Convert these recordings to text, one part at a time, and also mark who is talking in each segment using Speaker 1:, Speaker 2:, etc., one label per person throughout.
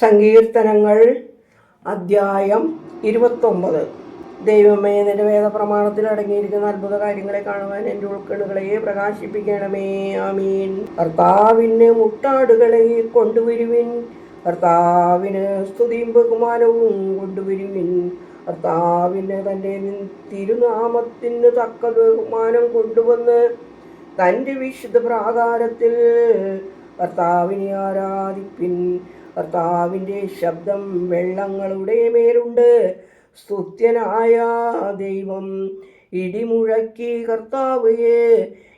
Speaker 1: സങ്കീർത്തനങ്ങൾ അദ്ധ്യായം ഇരുപത്തൊമ്പത്. ദൈവമേ നിന്റെ വേദ പ്രമാണത്തിൽ അടങ്ങിയിരിക്കുന്ന അത്ഭുത കാര്യങ്ങളെ കാണുവാൻ എന്റെ ഉൾക്കണ്ണുകളെ പ്രകാശിപ്പിക്കണമേ. ആമീൻ. കർത്താവിന് മുട്ടാടുകളെ കൊണ്ടുവരുവിൻ. കർത്താവിന് സ്തുതിയും ബഹുമാനവും കൊണ്ടുവരുവിൻ. കർത്താവിന് തന്റെ തിരുനാമത്തിന് തക്ക ബഹുമാനം കൊണ്ടുവന്ന് തന്റെ വിശുദ്ധ പ്രാകാരത്തിൽ കർത്താവിനെ ആരാധിപ്പിൻ. കർത്താവിന്റെ ശബ്ദം വെള്ളങ്ങളുടെ മേലുണ്ട്. സ്തുത്യനായ ദൈവം ഇടിമുഴക്കി കർത്താവയെ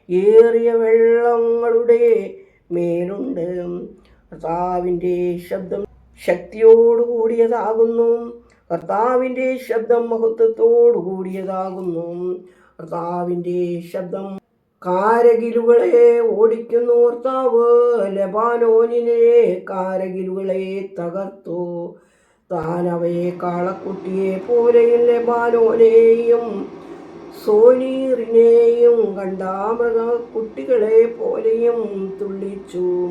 Speaker 1: ഏറിയ വെള്ളങ്ങളുടെ മേലുണ്ട്. കർത്താവിന്റെ ശബ്ദം ശക്തിയോടു കൂടിയതാകുന്നു കർത്താവിന്റെ ശബ്ദം മഹത്വത്തോടു കൂടിയതാകുന്നു കർത്താവിന്റെ ശബ്ദം കാരകിലുകളെ ഓടിക്കുന്നു കർത്താവ്. ലബാനോനിനെ കാരകിലുകളെ തകർത്തു. താൻ അവയെ കാളക്കുട്ടിയെ പോലെയും ലബാനോനെയും സോനീറിനെയും കണ്ടാമൃഗ കുട്ടികളെ പോലെയും തുള്ളിച്ചു.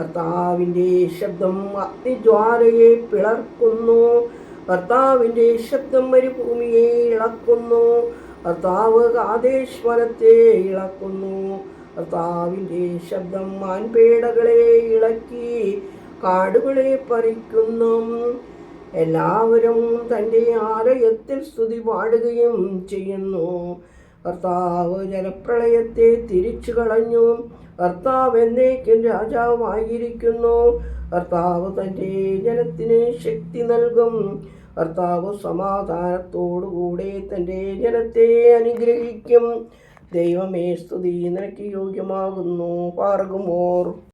Speaker 1: കർത്താവിന്റെ ശബ്ദം അഗ്നിജ്വാലയെ പിളർക്കുന്നു. കർത്താവിന്റെ ശബ്ദം മരുഭൂമിയെ ഇളക്കുന്നു. കർത്താവ് കാതേശ്വരത്തെ ഇളക്കുന്നു. കർത്താവിന്റെ ശബ്ദം മാൻപേടകളെ ഇളക്കി കാടുകളെ പറിക്കുന്നു. എല്ലാവരും തന്റെ ആലയത്തിൽ സ്തുതി പാടുകയും ചെയ്യുന്നു. കർത്താവ് ജലപ്രളയത്തെ തിരിച്ചു കളഞ്ഞു കർത്താവ് എന്നേക്കും രാജാവായിരിക്കുന്നു. കർത്താവ് തന്റെ ജനത്തിന് ശക്തി നൽകും. കർത്താവ് സമാധാനത്തോടുകൂടെ തന്റെ ജനത്തെ അനുഗ്രഹിക്കും. ദൈവമേ സ്തുതി. നിനക്ക് യോഗ്യമാകുന്നു. പാർഗുമോർ.